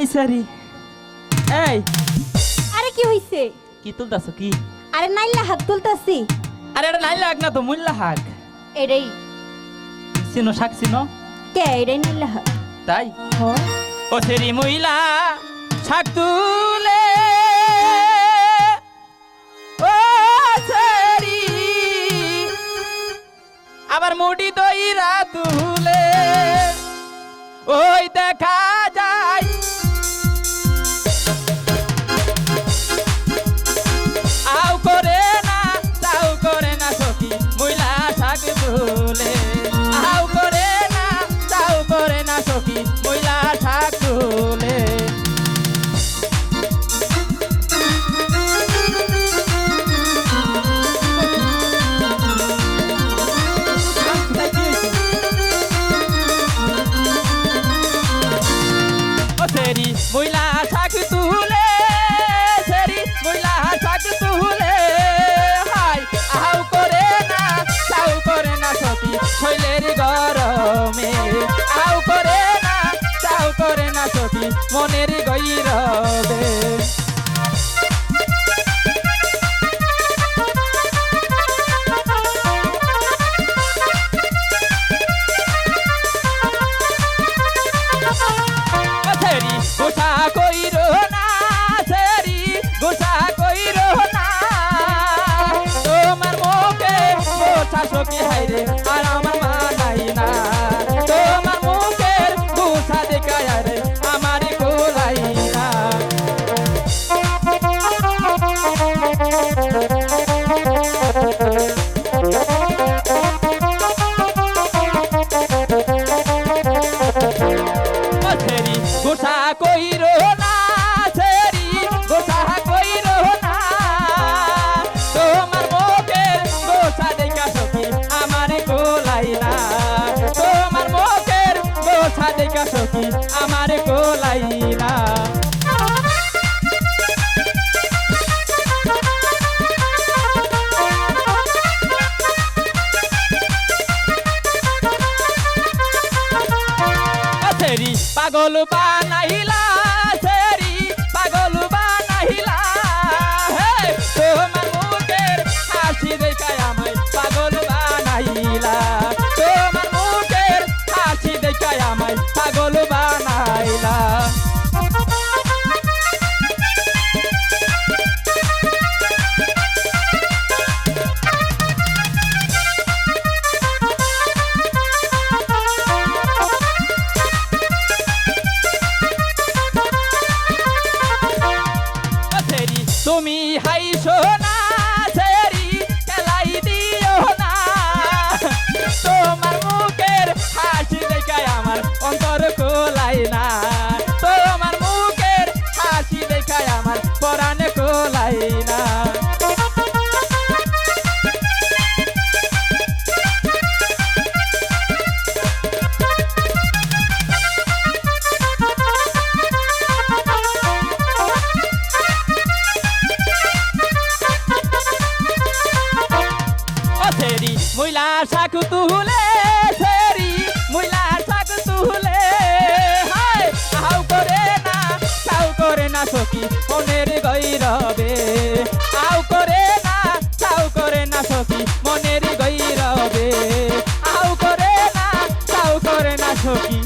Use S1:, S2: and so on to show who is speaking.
S1: এই সারি। এই।
S2: আরে কি হইছে?
S1: কি তুলতাছ কি?
S2: আরে নাইলা হাত তুলতাছি।
S1: আরে এটা নাই লাগ না তো মুল্লা হাক।
S2: এটাই।
S1: চিনো শাক চিনো?
S2: কে? এটাই নাইলা হাত
S1: তাই? ও সেরি মহিলা শাক তুলে। ও সেরি। আবার মুডি দইরা তুলে। ওই দেখা তুলে আও করে না তাও করে না সখী মহিলা সেরি মহিলা তুলে শৈলের গরমে। আউ করে না তাও করে না সখী মনের গৈরবে। সেরি গোসা কইর time. দেখা সখী আমার কোলাইরা পাগল বানাইলা। ରବେ ଆଉ କରେ ନା କରେ ନା ସଖି ମନେରେ ଗଇ ଆଉ କରେ ନା କରେ ନା ସଖି